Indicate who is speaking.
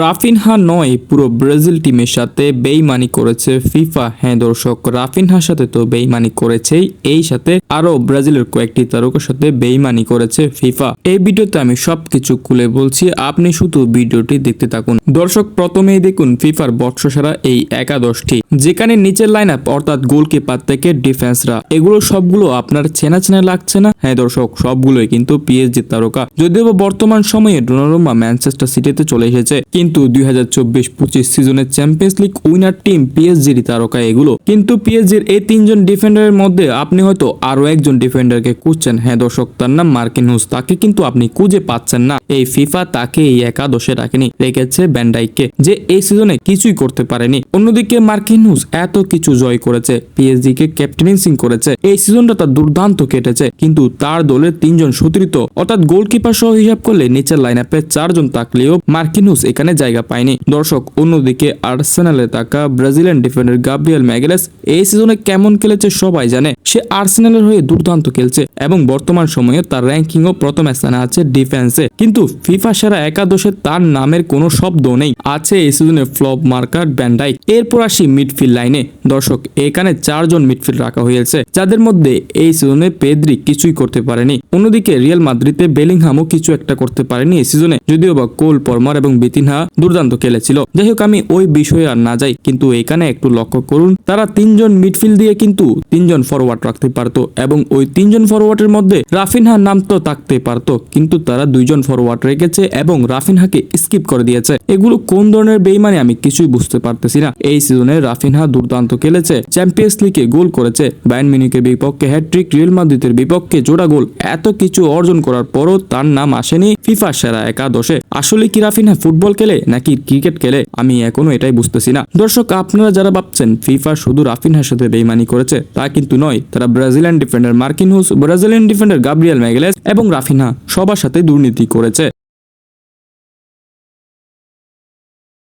Speaker 1: Raphinha নয়, পুরো Brazil টিমের সাথে বেইমানি করেছে ফিফা। হ্যাঁ দর্শক, রাফিনহার সাথে তো বেইমানি করেছেই, এই সাথে আরও ব্রাজিলের কয়েকটি তারকার সাথে বেইমানি করেছে ফিফা। এই ভিডিওতে আমি সবকিছু খুলে বলছি, আপনি শুধু ভিডিওটি দেখতে থাকুন। দর্শক, প্রথমেই দেখুন ফিফার বর্ষসেরা এই একাদশটি, যেখানে নিচের লাইন আপ অর্থাৎ গোলকিপার থেকে ডিফেন্সরা। এগুলো সবগুলো আপনার চেনা চেনা লাগছে না? হ্যাঁ দর্শক, সবগুলোই কিন্তু পিএসজি তারকা। যদিও বর্তমান সময়ে ডোনারুমা ম্যানচেস্টার সিটিতে চলে এসেছে কিন্তু দুই হাজার চব্বিশ পঁচিশ সিজনের চ্যাম্পিয়ন্স লিগ উইনার টিম পিএসজির তারকা এগুলো। কিন্তু পিএসজির এই তিনজন ডিফেন্ডারের মধ্যে আপনি হয়তো আরও একজন ডিফেন্ডারকে খুঁজছেন। হ্যাঁ দর্শক, তার নাম মার্কিন হুস। তাকে কিন্তু আপনি খুঁজে পাচ্ছেন না। এই ফিফা তাকে এই একাদশে রাখেনি, রেখেছে ব্যান্ডাইককে, যে এই সিজনে কিছুই করতে পারেনি। অন্যদিকে মার্কিন হুস এত কিছু জয় করেছে পিএসজি কে ক্যাপ্টেন্সিং করেছে, এই সিজনটা তার দুর্দান্ত কেটেছে, কিন্তু তার দলের তিনজন সতীর্থ অর্থাৎ গোলকিপার সহ হিসাব করলে নিচের লাইন আপে চারজন থাকলেও মার্কিনুস এখানে জায়গা পায়নি। দর্শক, অন্যদিকে আর্সেনালে থাকা ব্রাজিলিয়ান ডিফেন্ডার গাব্রিয়েল ম্যাগেলেস এই সিজনে কেমন খেলেছে সবাই জানে, সে আর্সেনালের হয়ে দুর্দান্ত খেলছে এবং বর্তমান সময়ে তার র্যাঙ্কিংও প্রথম স্থানে আছে ডিফেন্সে কিন্তু ফিফা সেরা একাদশে তার নামের কোনো শব্দ নেই। আছে এই সিজনে ফ্লপ মার্কার ব্যান্ডাই এরপর আসি মিডফিল্ড লাইনে। দর্শক, এখানে চারজন মিডফিল্ড রাখা হয়েছে, যাদের মধ্যে এই সিজনে পেদ্রি কিছুই করতে পারেনি। অন্যদিকে রিয়াল মাদ্রিদে বেলিংহামও কিছু একটা করতে পারেনি এই সিজনে, যদিও বা কোল পরমার এবং বিতিনহা দুর্দান্ত খেলেছিল। যাই হোক, আমি ওই বিষয়ে আর না যাই, কিন্তু এখানে একটু লক্ষ্য করুন, তারা তিনজন মিডফিল্ড দিয়ে কিন্তু তিনজন ফরওয়ার্ড রাখতে পারতো এবং ওই তিনজন ফরওয়ার্ডের মধ্যে রাফিনহার নাম তো থাকতে পারতো, কিন্তু তারা দুইজন ফরওয়ার্ড রেখেছে এবং রাফিনহাকে স্কিপ করে দিয়েছে। এগুলো কোন ধরনের বেইমানি আমি কিছুই বুঝতে পারতেছি না। এই সিজনে রাফিনহা দুর্দান্ত খেলেছে চ্যাম্পিয়ন্স লিগে গোল করেছে। বায়ান মিউনিকের বিপক্ষে হ্যাট্রিক রিয়েল মাদ্রিদের বিপক্ষে জোড়া গোল, এত কিছু অর্জন করার পরও তার নাম আসেনি ফিফা সেরা একাদশে। আসলে কি রাফিনহা ফুটবল খেলে নাকি ক্রিকেট খেলে? আমি এখনও এটাই বুঝতেছি না। দর্শক, আপনারা যারা ভাবছেন ফিফা শুধু রাফিনহার সাথে বেইমানি করেছে, তা কিন্তু নয়। তারা ব্রাজিলিয়ান ডিফেন্ডার মার্কিন হুস ব্রাজিলিয়ান ডিফেন্ডার গাব্রিয়েল ম্যাগেলেস এবং রাফিনহা সবার সাথে দুর্নীতি করেছে।